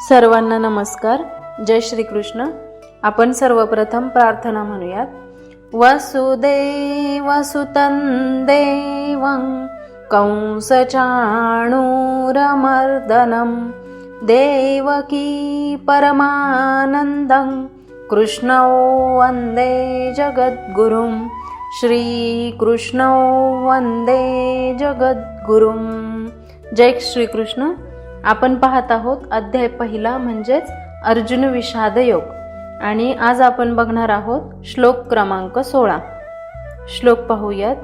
सर्वांना नमस्कार. जय श्रीकृष्ण. आपण सर्वप्रथम प्रार्थना म्हणूयात. वसुदेवसुतं देवं कंसचाणूरमर्दनं देवकी परमानन्दं कृष्णौ वन्दे जगद्गुरुं श्रीकृष्णौ वन्दे जगद्गुरुं. जय श्रीकृष्ण. आपण पाहत आहोत अध्याय पहिला म्हणजेच अर्जुन विषाद योग. आणि आज आपण बघणार आहोत श्लोक क्रमांक सोळा. श्लोक पाहूयात.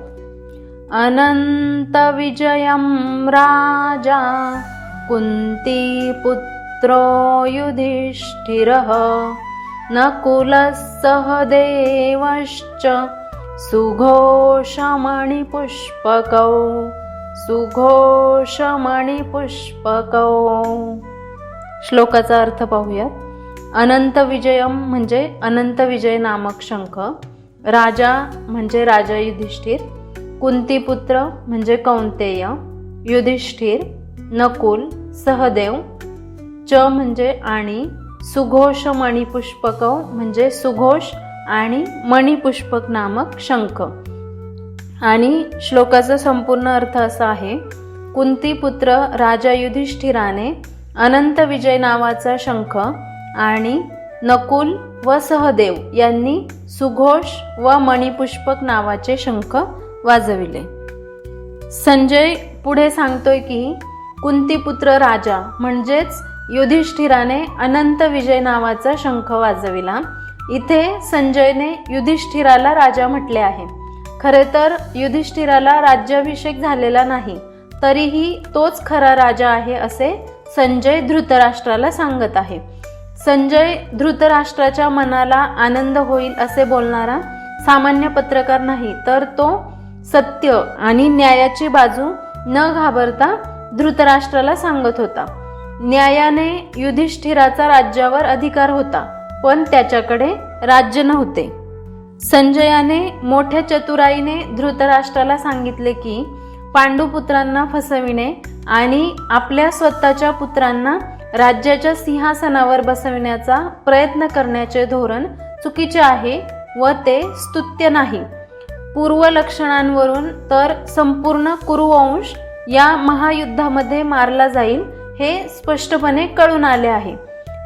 अनंत विजयम राजा कुंती पुत्रो युधिष्ठिरः नकुलः सहदेवश्च सुघोषमणिपुष्पकौ। सुघोषमणिपुष्पकौ श्लोकाचा अर्थ पाहूयात. अनंत विजयम म्हणजे अनंत विजय नामक शंख. राजा म्हणजे राजा युधिष्ठिर. कुंतीपुत्र म्हणजे कौंतेय. युधिष्ठिर नकुल सहदेव. च म्हणजे आणि. सुघोष मणिपुष्पकौ म्हणजे सुघोष आणि मणिपुष्पक नामक शंख. आणि श्लोकाचा संपूर्ण अर्थ असा आहे कुंतीपुत्र राजा युधिष्ठिराने अनंत विजय नावाचा शंख आणि नकुल व सहदेव यांनी सुघोष व मणिपुष्पक नावाचे शंख वाजविले. संजय पुढे सांगतोय की कुंतीपुत्र राजा म्हणजेच युधिष्ठिराने अनंत विजय नावाचा शंख वाजविला. इथे संजयने युधिष्ठिराला राजा म्हटले आहे. खरे तर युधिष्ठिराला राज्याभिषेक झालेला नाही तरीही तोच खरा राजा आहे असे संजय धृतराष्ट्राला सांगत आहे. संजय धृतराष्ट्राच्या मनाला आनंद होईल असे बोलणारा सामान्य पत्रकार नाही तर तो सत्य आणि न्यायाची बाजू न घाबरता धृतराष्ट्राला सांगत होता. न्यायाने युधिष्ठिराचा राज्यावर अधिकार होता पण त्याच्याकडे राज्य नव्हते. संजयाने मोठ्या चतुराईने धृतराष्ट्राला सांगितले की पांडुपुत्रांना फसविणे आणि आपल्या स्वतःच्या पुत्रांना राज्याच्या सिंहासनावर बसविण्याचा प्रयत्न करण्याचे धोरण चुकीचे आहे व ते स्तुत्य नाही. पूर्वलक्षणांवरून तर संपूर्ण कुरुवंश या महायुद्धामध्ये मारला जाईल हे स्पष्टपणे कळून आले आहे.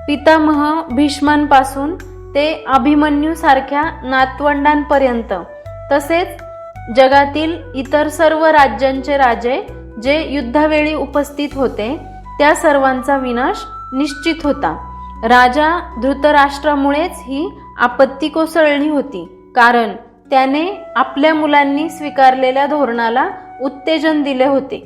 पितामह भीष्मांपासून ते अभिमन्यूसारख्या नातवंडांपर्यंत तसेच जगातील इतर सर्व राज्यांचे राजे जे युद्धावेळी उपस्थित होते त्या सर्वांचा विनाश निश्चित होता. राजा धृतराष्ट्रामुळेच ही आपत्ती कोसळली होती कारण त्याने आपल्या मुलांनी स्वीकारलेल्या धोरणाला उत्तेजन दिले होते.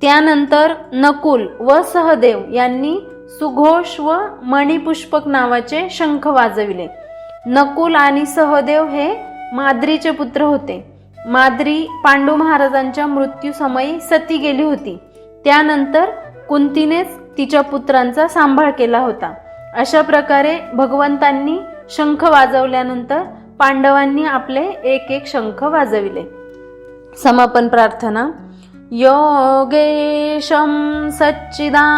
त्यानंतर नकुल व सहदेव यांनी सुघोष व मणिपुष्पक नावाचे शंख वाजविले. नकुल आणि सहदेव हे माद्रीचे पुत्र होते. माद्री पांडू महाराजांच्या मृत्यूसमयी सती गेली होती. त्यानंतर कुंतीनेच तिच्या पुत्रांचा सांभाळ केला होता. अशा प्रकारे भगवंतांनी शंख वाजवल्यानंतर पांडवांनी आपले एक एक शंख वाजविले. समापन प्रार्थना. योगेशं सच्चिदानन्दौ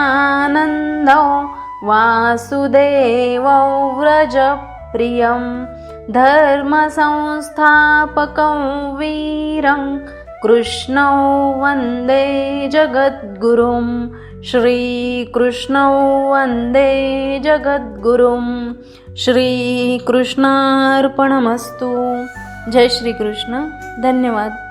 वासुदेवौ व्रजप्रियं धर्मसंस्थापकं वीरं कृष्णौ वन्दे जगद्गुरुं श्रीकृष्णौ वन्दे जगद्गुरुं श्रीकृष्णार्पणमस्तु। जय श्रीकृष्ण धन्यवाद।